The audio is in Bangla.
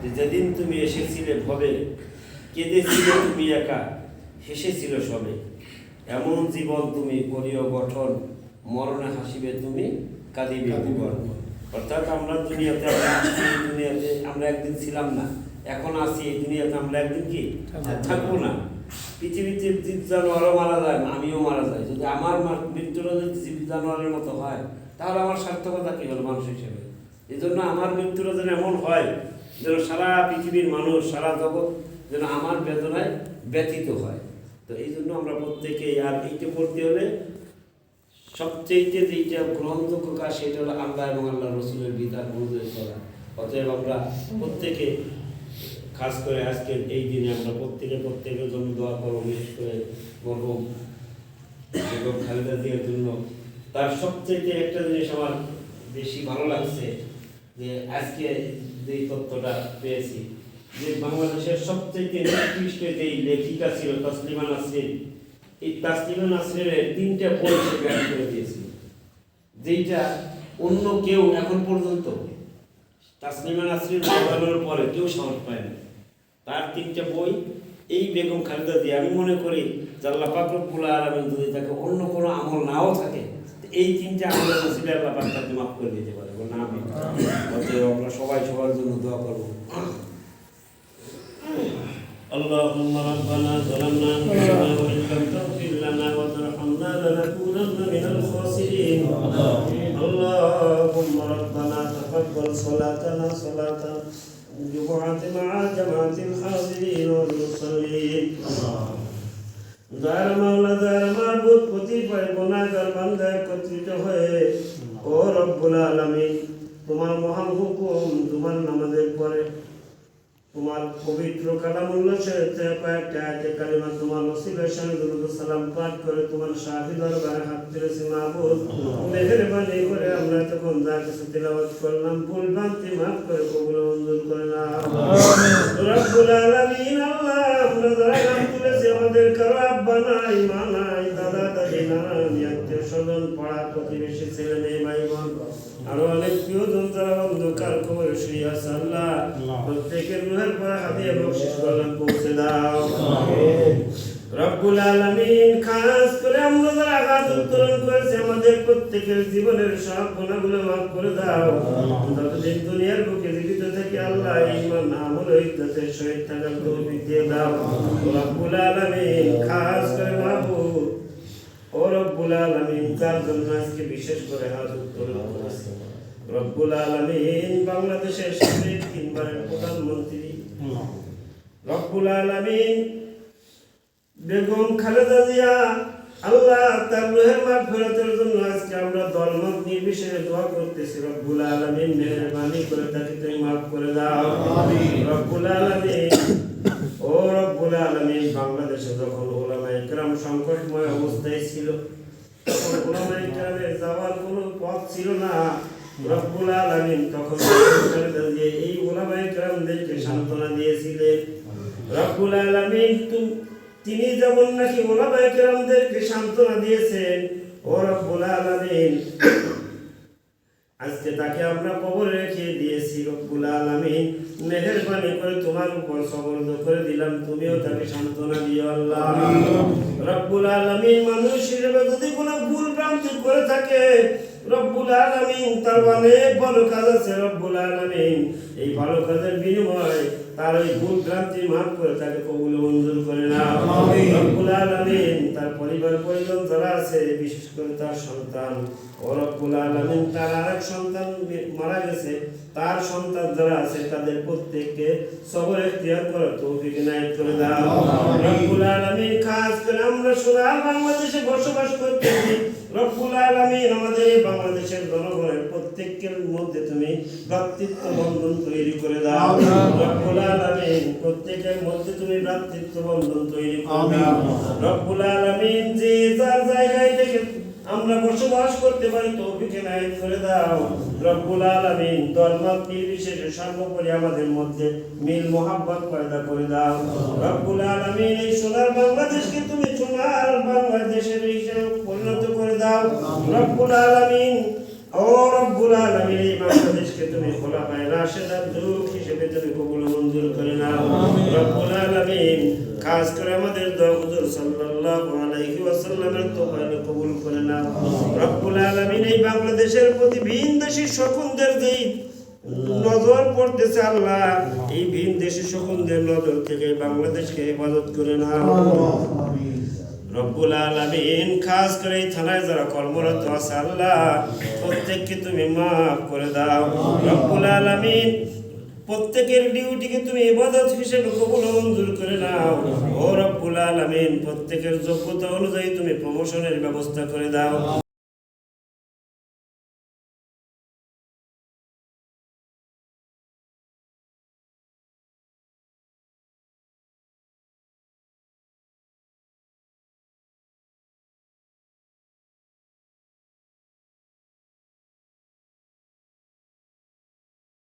যে যেদিন তুমি এসেছিলে ভবে কেঁদেছিলে তুমি একা হেসেছিল সবে। এমন জীবন তুমি করিও গঠন মরণে হাসিবে তুমি কাঁদিবে অর্থাৎ আমরা দুনিয়াতে দুনিয়াতে আমরা একদিন ছিলাম না। এখন আছি এই দুনিয়াতে আমরা একদিন কি? থাকব না। পৃথিবীতে জীব জানোয়ারও মারা যায় আমিও মারা যাই। যদি আমার মৃত্যুটা যদি জীব জানোয়ারের মতো হয় তাহলে আমার সার্থকতা কী হলো মানুষ হিসেবে? এই জন্য আমার মৃত্যুটা যেন এমন হয় যেন সারা পৃথিবীর মানুষ, সারা জগৎ যেন আমার বেদনায় ব্যথিত হয়। তো এই জন্য আমরা প্রত্যেকে আর এইটা পড়তে হলে সবচেয়ে যেইটা গ্রহণযোগ্য কাজ সেটা হলো আল্লাহ এবং আল্লাহ রসুলের বিধান অনুযায়ী চলা অতএব আমরা প্রত্যেকে খাস করে আজকের এই দিনে আমরা প্রত্যেকে প্রত্যেকের জন্য দোয়া করব, বিশেষ করে মরহুম এবং খালেদা জিয়ার জন্য। তার সবচেয়ে একটা জিনিস আমার বেশি ভালো লাগছে যে আজকে যে তথ্যটা পেয়েছি, যে বাংলাদেশের সবচেয়ে নিকৃষ্ট যেই লেখিকা ছিল নাসরিন, এই নাসরিনের তিনটা বই সে করে দিয়েছিল। যেইটা অন্য কেউ এখন পর্যন্ত তাসলিমা নাসরিন বানানোর পরে কেউ সাহস পায় না তার তিনটা বই, এই বেগম খালেদা দিয়ে আমি মনে করি জাল্লা পাকরুল আলমিন যদি তাকে অন্য কোনো আমল নাও থাকে এই তিনটা আমলের নসিবে আল্লাহ পাক তাকে মাফ করে দিতে পারে না আমি অতএব আমরা সবাই সবার জন্য দোয়া করবো اللهم ربنا ظلمنا انفسنا وان لم تغفر لنا وترحمنا لنكونن من الخاسرين اللهم ربنا تقبل صلاتنا صلاه الجمعة مع جماعة الحاضرين والمصلين দয়ার মাওলা দয়ার মাহবুব কতিপয় রব্বুল আলামিন তোমার মহান হুকুম তোমার নামাজের পরে তোমার পবিত্র কালামুল্লাহ শরীফে কয়েকটা আয়াতে কালিমা তোমার নসিবের সঙ্গে দুরূদ সালাম পাঠ করে তোমার শাহি দরবারে হাত তুলেছি মাহবুব। মেহেরবানি করে আমরা তখন যা কিছু তেলাওয়াত করলাম ভুল ভ্রান্তি মাফ করে কবুল মঞ্জুর করে নাও। রব্বুল আলামিন। আরও অনেক প্রিয়জন যারা অন্ধকার খবরে শুয়ে আছে? আল্লাহ প্রত্যেকের রুহের পরে হাতিয়ে বকশিস করলাম পৌঁছে দাও। রব্বুল আলামিন খাস করে আমরা যারা হাত উত্তোলন করেছে আমাদের প্রত্যেকের জীবনের সব গুণাগুলো মাফ করে দাও। যতদিন দুনিয়ার বুকে জীবিত থেকে আল্লাহ ইমান আমল ইজ্জতে সহিত থাকার তৌফিক দিয়ে দাও। রব্বুল আলামিন খাস করে মাহবুব ও রব্বুল আলামিন জন্য আজকে বিশেষ করে হাত উত্তোলন করেছে। রব্বুল আলামিন বাংলাদেশের সাবেক তিনবারের প্রধানমন্ত্রী। রব্বুল আলামিন বেগম খালেদা জিয়া আল্লাহ তার রুহের মাগফিরাতের জন্য আজকে আমরা দলমত নির্বিশেষে দোয়া করতেছি। রব্বুল আলামিন মেহেরবানি করে তাকে তুমি মাফ করে দাও। রব্বুল আলামিন। ও রব্বুল আলামিন বাংলাদেশে যখন ওলামা ইকরাম সংকটময় অবস্থায় ছিল যাওয়ার কোনো পথ ছিল সান্ত্বনা দিয়েছিলেন রব্বুল আলামিন তিনি যেমন নাকি ওলামায়ে কেরামদেরকে সান্ত্বনা দিয়েছেন, ও রব্বুল আলামিন আজকে তাকে আমরা কবর রেখে দিয়েছি রব্বুল আলামিন। মেহেরবানি করে তোমার উপর সবর্দ করে দিলাম। তুমিও তাকে সান্ত্বনা দিও আল্লাহ। রব্বুল আলামিন মানুষ হিসেবে যদি কোনো ভুল ভ্রান্তি করে থাকে রব্বুল আলামিন তার অনেক ভালো কাজ আছে রব্বুল আলামিন। এই ভালো কাজের বিনিময়ে তার ওই ভুল ভ্রান্তি মাফ করে তাকে কবুল মঞ্জুর করে না। রব্বুল আলামিন তার পরিবার পরিজন যারা আছে বিশেষ করে তার সন্তান। ও রব্বুল আলামিন তার আরেক সন্তান মারা গেছে। তার সন্তান যারা আছে তাদের প্রত্যেককে সবর এখতিয়ার করার তৌফিক ইনায়েত করে দাও। রব্বুল আলামিন খাস করে আমরা সোনার বাংলাদেশে বসবাস করতেছি। রব্বুল আলামিন আমাদের বাংলাদেশের জনগণের প্রত্যেকের মধ্যে তুমি ভ্রাতৃত্ব বন্ধন তৈরি করে দাও। রব্বুল আলামিন প্রত্যেকের মধ্যে তুমি ভ্রাতৃত্ব বন্ধন তৈরি করে দাও। রব্বুল আলামিন যে যার জায়গায় থেকে আমরা বসবাস করতে পারি তৌফিক এনায়েত করে দাও। রব্বুল আলামিন দলমত নির্বিশেষে সর্বোপরি আমাদের মধ্যে মিল মোহাব্বত পয়দা করে দাও। রব্বুল আলামিন এই সোনার বাংলাদেশকে তুমি সোনার বাংলাদেশের হিসেবে পরিণত করে দাও রব্বুল আলামিন। ও রব্বুল আলামিন এই বাংলাদেশকে তুমি খোলাফায়ে রাশেদার যুগ হিসেবে তুমি কবুল মঞ্জুর করে নাও। রব্বুল আলামিন খাস করে আমাদের দোয়া সাল্লাল্লাহু আলাইহি ওয়াসাল্লামের তোফাইল কবুল করে নাও। রব্বুল আলামিন এই বাংলাদেশের প্রতি ভিন দেশি শকুনদের যেই নজর পড়তেছে আল্লাহ এই ভিন দেশি শকুনদের নজর থেকে বাংলাদেশকে হেফাজত করে নাও। রব্বুল আলমিন খাস করে এই থানায় যারা কর্মরত আছে, আল্লাহ প্রত্যেককে তুমি মাফ করে দাও। রব্বুল আলমিন প্রত্যেকের ডিউটিকে তুমি ইবাদত হিসেবে কবুল মঞ্জুর করে নাও। ও রব্বুল আলামিন, প্রত্যেকের যোগ্যতা অনুযায়ী তুমি প্রমোশনের ব্যবস্থা করে দাও।